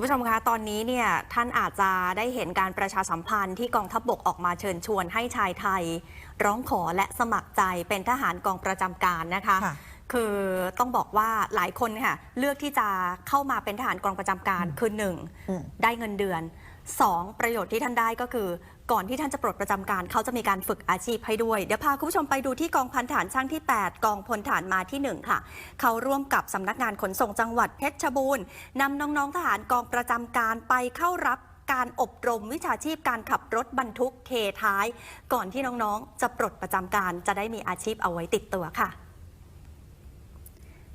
คุณผู้ชมคะ ตอนนี้เนี่ยท่านอาจจะได้เห็นการประชาสัมพันธ์ที่กองทัพบบกออกมาเชิญชวนให้ชายไทย ร้องขอและสมัครใจเป็นทหารกองประจำการนะคะคะคือต้องบอกว่าหลายคนค่ะเลือกที่จะเข้ามาเป็นทหารกองประจำการคือหนึ่งได้เงินเดือน 2. ประโยชน์ที่ท่านได้ก็คือ ก่อนที่ท่านจะปลดประจำการเขาจะมีการฝึกอาชีพให้ด้วย เดี๋ยวพาคุณผู้ชมไปดูที่กองพันฐานช่างที่ 8 กองพลฐานมาที่ 1 ค่ะ เขาร่วมกับสำนักงานขนส่งจังหวัดเพชรบูรณ์นำน้องๆทหารกองประจำการไปเข้ารับการอบรมวิชาชีพการขับรถบรรทุกเทท้าย ก่อนที่น้องๆ จะปลดประจำการจะได้มีอาชีพเอาไว้ติดตัวค่ะ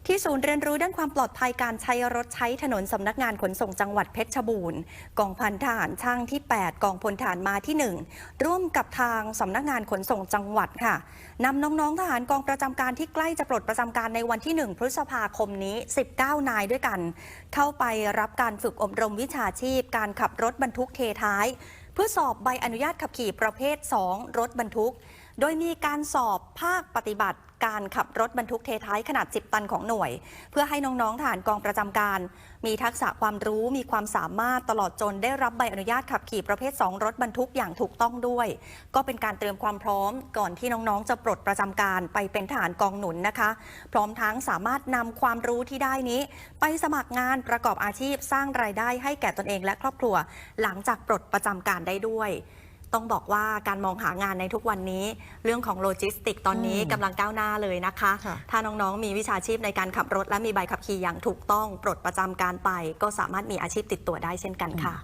ที่ศูนย์เรียนรู้ด้านความปลอดภัยการใช้รถใช้ถนนสำนักงานขนส่งจังหวัดเพชรบูรณ์ กองพันทหารช่างที่ 8 กองพลฐานมาที่ 1 ร่วมกับทางสำนักงานขนส่งจังหวัดค่ะนำน้องๆทหารกองประจำการที่ใกล้จะปลดประจำการในวันที่ 1 พฤษภาคมนี้ 19 นายด้วยกัน เข้าไปรับการฝึกอบรมวิชาชีพ การขับรถบรรทุกเทท้าย เพื่อสอบใบอนุญาตขับขี่ประเภท 2 รถบรรทุก โดยมีการสอบภาคปฏิบัติการขับรถบรรทุกเทท้ายขนาด 10 ตันของหน่วย เพื่อให้น้องๆทหารกองประจำการ มีทักษะความรู้มีความสามารถตลอดจนได้รับใบอนุญาตขับขี่ประเภท 2 รถบรรทุกอย่างถูกต้องด้วย ก็เป็นการเตรียมความพร้อมก่อนที่น้องๆ จะปลดประจำการไปเป็นทหารกองหนุนนะคะ พร้อมทั้งสามารถนำความรู้ที่ได้นี้ ไปสมัครงานประกอบอาชีพสร้างรายได้ให้แก่ตนเองและครอบครัว หลังจากปลดประจำการได้ด้วย ต้องบอกว่าการมองหางานในทุกวันนี้เรื่องของโลจิสติกตอนนี้อืมกำลังก้าวหน้าเลยนะคะค่ะถ้าน้องๆ มีวิชาชีพในการขับรถ และมีใบขับขี่อย่างถูกต้องปลดประจำการไป ก็สามารถมีอาชีพติดตัวได้เช่นกันค่ะ